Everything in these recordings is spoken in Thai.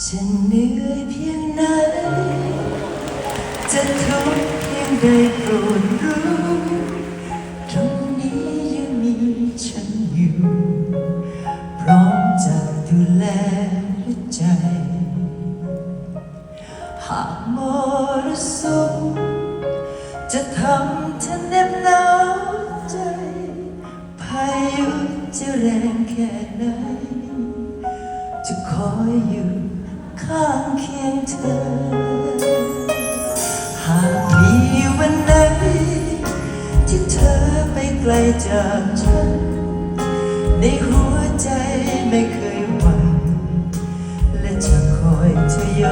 จะเหนื่อยเพียงไหน จะทุกข์เพียงใดโปรดรู้ตรงนี้ยังมีฉันอยู่ พร้อมจะดูแลใจ หากมรสุมจะทำเธอเน็บหนาวใจ พายุจะแรงแค่ไหนจะคอยอยู่ ข้างเคียงเธอ หากมีวันไหนที่เธอไปไกลจากฉัน ในหัวใจไม่เคยหวังและจะคอยเธอย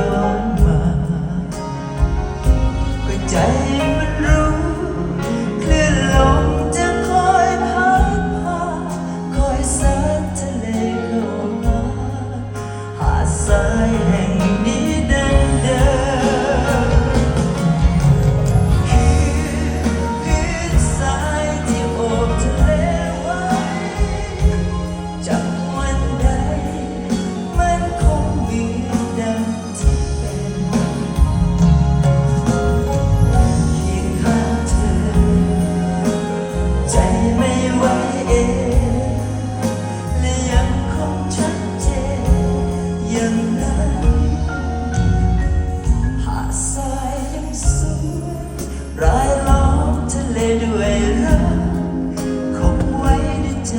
คงไว้ในใจ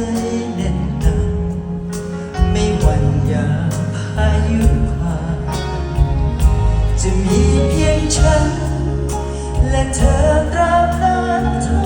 แน่นหนาไม่วั่นยาพายผ่านจะมีเพียงฉัน และเธอตราบนานเท่า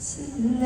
是你